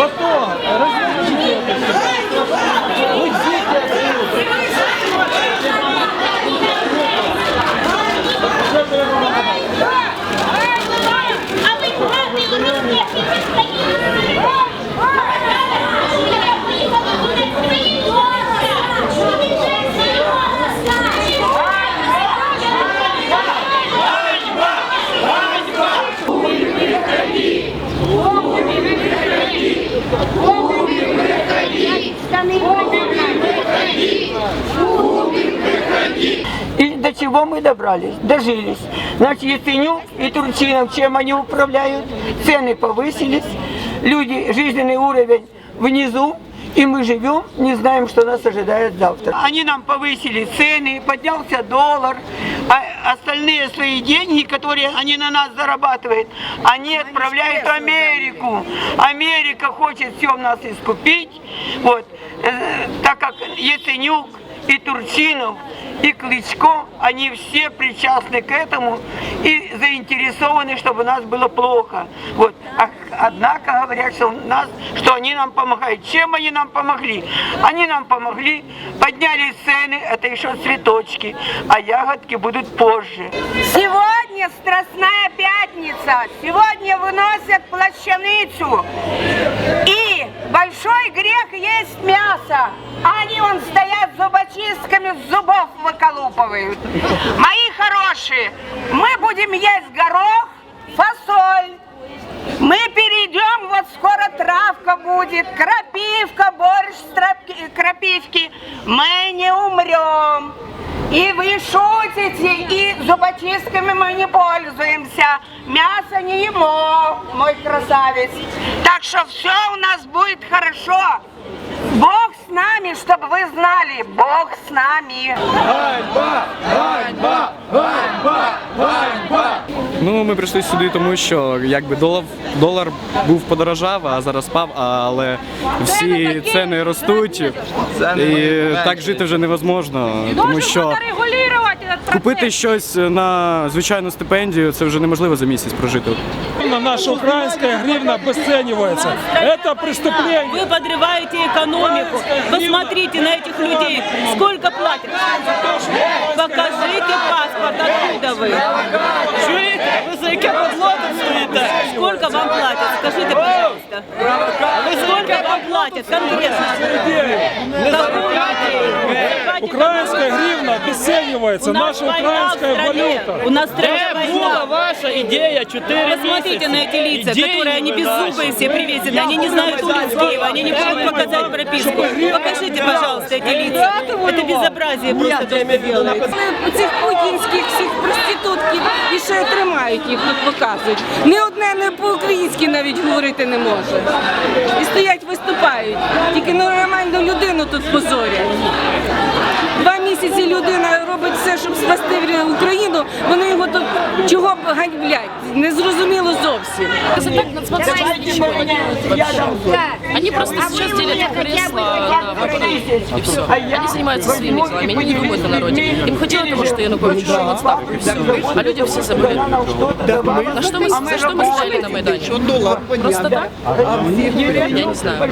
Потом чего мы добрались? Дожились. Значит, Яценюк и Турчинов, чем они управляют? Цены повысились, люди, жизненный уровень внизу, и мы живем, не знаем, что нас ожидает завтра. Они нам повысили цены, поднялся доллар, а остальные свои деньги, которые они на нас зарабатывают, они отправляют в Америку. Америка хочет все у нас искупить. Вот. Э, Так как Яценюк и Турчинов, и Кличко, они все причастны к этому и заинтересованы, чтобы у нас было плохо. Вот. А- Однако говорят, что, у нас, что они нам помогают. Чем они нам помогли? Они нам помогли, подняли цены, это еще цветочки, а ягодки будут позже. Сегодня Страстная Пятница. Сегодня выносят плащаницу. И большой грех есть мясо. А Они вон стоят зубочистками, зубов выколупывают. Мои хорошие, мы будем есть горох, фасоль. Мы перейдем, вот скоро травка будет, крапивка, борщ с трапки- крапивки. Мы не умрем. И вы шутите, и зубочистками мы не пользуемся. Мясо не емо, мой красавец. Так что все у нас будет хорошо. С нами, чтобы вы знали, Бог с нами. Ну, ми прийшли сюди, тому що якби долар, долар був подорожав, а зараз спав, але всі ціни ростуть. І так жити вже невозможно, тому що купити щось на звичайну стипендію це вже неможливо за місяць прожити. Наша украинская гривна обесценивается. Это преступление. Вы подрываете экономику. Посмотрите на этих людей. Сколько платят? Покажите паспорт, откуда вы? Чуете? Вы за яке подло тут стоїте? Сколько вам платят? Скажите, пожалуйста. Вы сколько вам платят конкретно? Какую идею? Украинская гривна обесценивается. У нас Наша война в украинская стране. валюта. У нас в стране война. ваша идея 4 Посмотрите на эти лица, которые они беззубые все привезены, они не знают улиц Киева, они не могут показать прописку. Покажите, пожалуйста, эти лица. Это безобразие просто то, что делается. цих путінських всіх проститутків і ще тримають їх тут показують. Ні одне не по-українськи навіть говорити не може. І стоять, виступають. Тільки нормальну людину тут позорять місяці людина робить все, щоб спасти Україну, вони його тут чого б ганьблять. Незрозуміло зовсім. Они просто сейчас делят кресло на пополам, и все. Они занимаются своими делами, они не думают о народе. Им хватило того, что Янукович ушел в отставку, и все. А люди все забыли. На что мы, за что мы стояли на Майдане? Просто так? Я не знаю.